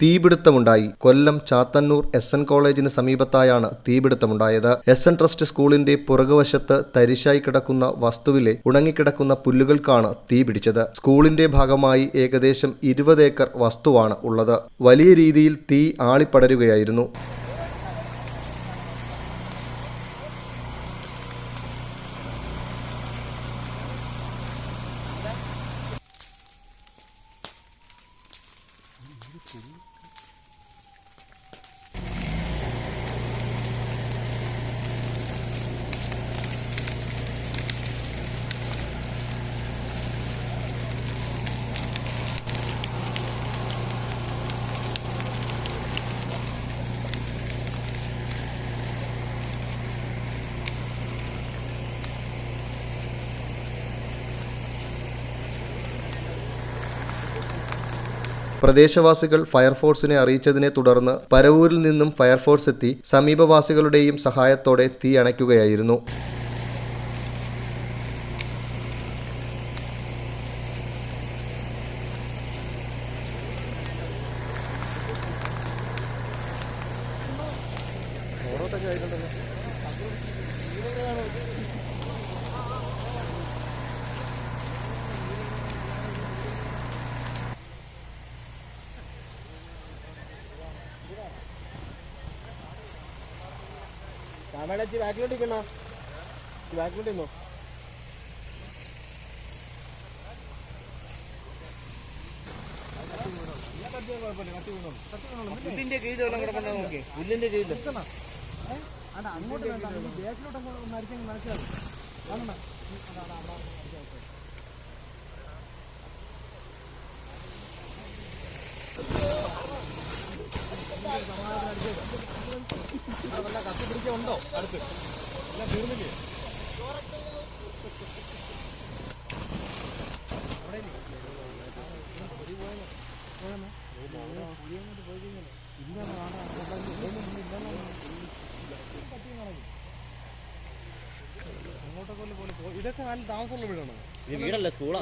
തീപിടുത്തമുണ്ടായി. Kollam Chathannoor S N കോളേജിന് സമീപത്തായാണ് തീപിടുത്തമുണ്ടായത്. എസ് എൻ ട്രസ്റ്റ് സ്കൂളിന്റെ പുറകുവശത്ത് തരിശായി കിടക്കുന്ന വസ്തുവിലെ ഉണങ്ങിക്കിടക്കുന്ന പുല്ലുകൾക്കാണ് തീ പിടിച്ചത് സ്കൂളിന്റെ ഭാഗമായി ഏകദേശം ഇരുപത് ഏക്കർ വസ്തുവാണ് ഉള്ളത്. വലിയ രീതിയിൽ തീ ആളിപ്പടരുകയായിരുന്നു. Two. പ്രദേശവാസികൾ ഫയർഫോഴ്സിനെ അറിയിച്ചതിനെ തുടർന്ന് പരവൂരിൽ നിന്നും ഫയർഫോഴ്സ് എത്തി സമീപവാസികളുടെയും സഹായത്തോടെ തീ അണയ്ക്കുകയായിരുന്നു. ക്യാമറ ബാക്കിലോട്ട് നിൽക്കണ ബാക്കിലോട്ട് നിന്നോ പുല്ലിന്റെ കീഴിലുള്ള കിടപ്പുണ്ടോ നോക്കി പുല്ലിന്റെ കീഴിൽ അങ്ങോട്ട് വേണ്ട. ബാക്കിലോട്ട് മരിച്ചെങ്കിൽ കത്തി കാണണം കത്തിപ്പിടിക്കുണ്ടോ അടുത്ത് എല്ലാം തീർന്നില്ലേ ഇതൊക്കെ നല്ല താമസമുള്ള വീടാണ് വീടല്ല സ്കൂളാ?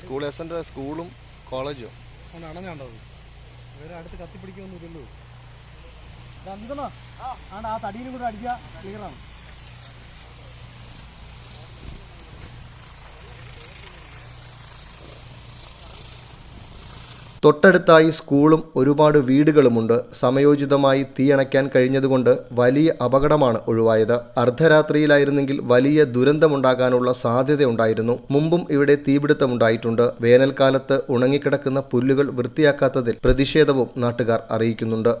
സ്കൂൾ എസ് എൻ സ്കൂളും കോളേജും. അങ്ങനെ അണഞ്ഞാണ്ടത് വേറെ അടുത്ത് കത്തിപ്പിടിക്കൊന്നുമില്ലല്ലോ അന്തണോ ആണ് ആ തടിയിലും കൂടെ അടിക്കുക. ക്ലിയറാണ് തൊട്ടടുത്തായി സ്കൂളും ഒരുപാട് വീടുകളുമുണ്ട്. സമയോചിതമായി തീയണയ്ക്കാൻ കഴിഞ്ഞതുകൊണ്ട് വലിയ അപകടമാണ് ഒഴിവായത്. അർദ്ധരാത്രിയിലായിരുന്നെങ്കിൽ വലിയ ദുരന്തമുണ്ടാകാനുള്ള സാധ്യതയുണ്ടായിരുന്നു. മുമ്പും ഇവിടെ തീപിടുത്തമുണ്ടായിട്ടുണ്ട്. വേനൽക്കാലത്ത് ഉണങ്ങിക്കിടക്കുന്ന പുല്ലുകൾ വൃത്തിയാക്കാത്തതിൽ പ്രതിഷേധവും നാട്ടുകാർ അറിയിക്കുന്നുണ്ട്.